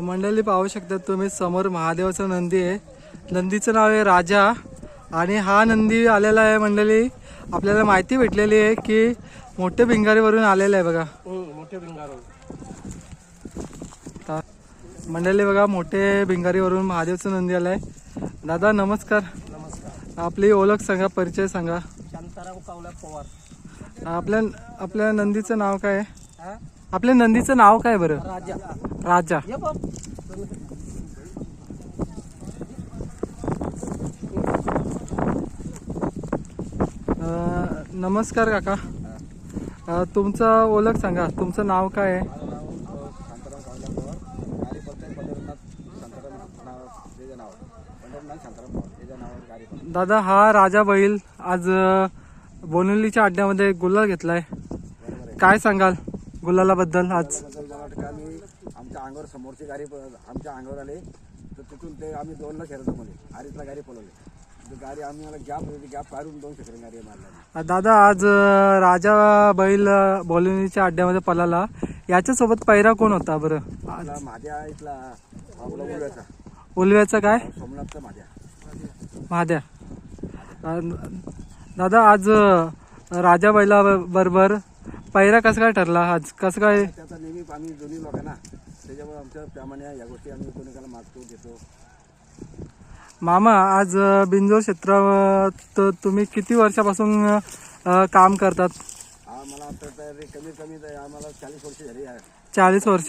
मंडळी पाहू शकता तुम्ही समोर महादेवाचं नंदी आहे. नंदीचं नाव आहे राजा. आणि हा नंदी आलेला आहे मंडळी आपल्याला माहिती भेटलेली आहे की मोठ्या भिंगारीवरून आलेला आहे बघा. मोठे भिंगार. ता- मंडळी बघा मोठे भिंगारीवरून महादेवचं नंदी आलाय. दादा नमस्कार. नमस्कार. आपली ओळख सांगा परिचय सांगा. शांताराम कावला पवार. आपल्या आपल्या नंदीचं नाव काय आहे? हा? आपल्या नंदीचं नाव काय बरं? राजा. राजा नमस्कार काका. तुमचं ओळख सांगा. तुमचं नाव काय आहे? दादा हा राजा बैल आज अं, बोनिवलीच्या अड्ड्यामध्ये गुलाल घेतलाय. काय सांगाल? गुलालाबद्दल आज. त्याबद्दल मला वाटतं का आम्ही आमच्या अंगावर समोरची गाडी आमच्या अंगावर आले. तर तिथून ते आम्ही दोनला खेळतो मध्ये. आरीतला गाडी पळवली. तर गाडी आम्ही मला गॅप होती. गॅप काढून दोन सेकंड गाडी मारला दादा आज राजा बैल अं, बोलिवलीच्या अड्ड्यामध्ये पळाला. याच्यासोबत पैरा कोण होता बरं? माझ्या इथला. उलव्याचा. काय? सोमनाथचा माझ्या महाद्या दादा आज राजा बैला बरोबर पैरा कसं काय ठरला? आज कसं काय? त्याचा नेहमी आम्ही दोन्ही लोक ना त्याच्यामुळे आमच्या प्रमाणे या गोष्टी. आम्ही कोणीकाला मागतो घेतो मामा आज बिंजोर क्षेत्रात तुम्ही किती वर्षापासून काम करतात? हा मला आता तर कमीत कमी तर आम्हाला चाळीस वर्ष झाली आहे. चाळीस वर्ष.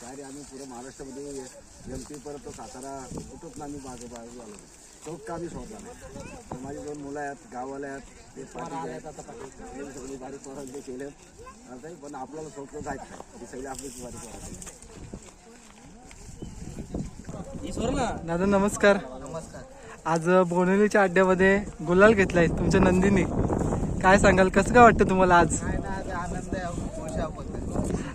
तयारी आम्ही पुरं महाराष्ट्रामध्ये एम पी परत सातारा कुठंच आम्ही मागे बाजू आलो. चौक का आम्ही सोडला नाही. माझी दोन मुलं आहेत गावाला आहेत ते आहेत. ते सगळी बारीक केले आता पण आपल्याला चौक जायचं नाही ती सगळी आपलीच बारीक दादा नमस्कार. नमस्कार. आज बोनिवलीच्या अड्ड्यामध्ये गुलाल घेतलाय तुमच्या नंदीने. काय सांगाल कसं काय वाटतं तुम्हाला आज? काय ना आज आनंद आहे खुशाबद्दल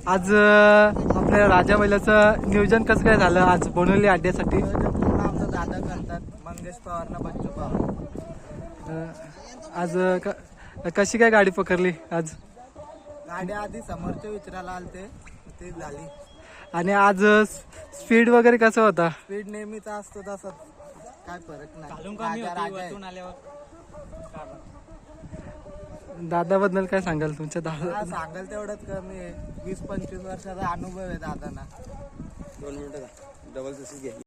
आज अं, आपल्या राजा बैलाचं नियोजन कसं काय झालं आज बोनिवली अड्ड्यासाठी पूर्ण आमचा दादा करतात मंगेश पवार ना बच्चू पवार आज क- कशी काय गाडी पकडली आज? गाडी आधी समोरच्या विचारायला आलते ते झाली. आणि आज स्पीड वगैरे कसं होता? स्पीड नेहमीचा असतो तसंच. काय फरक नाही. राजा राजा आहे. दादाबद्दल काय सांगाल तुमच्या दादा? हा, सांगाल तेवढंच कमी आहे. वीस पंचवीस वर्षाचा अनुभव आहे दादांना. दोन मिनटं डबल सीसी घे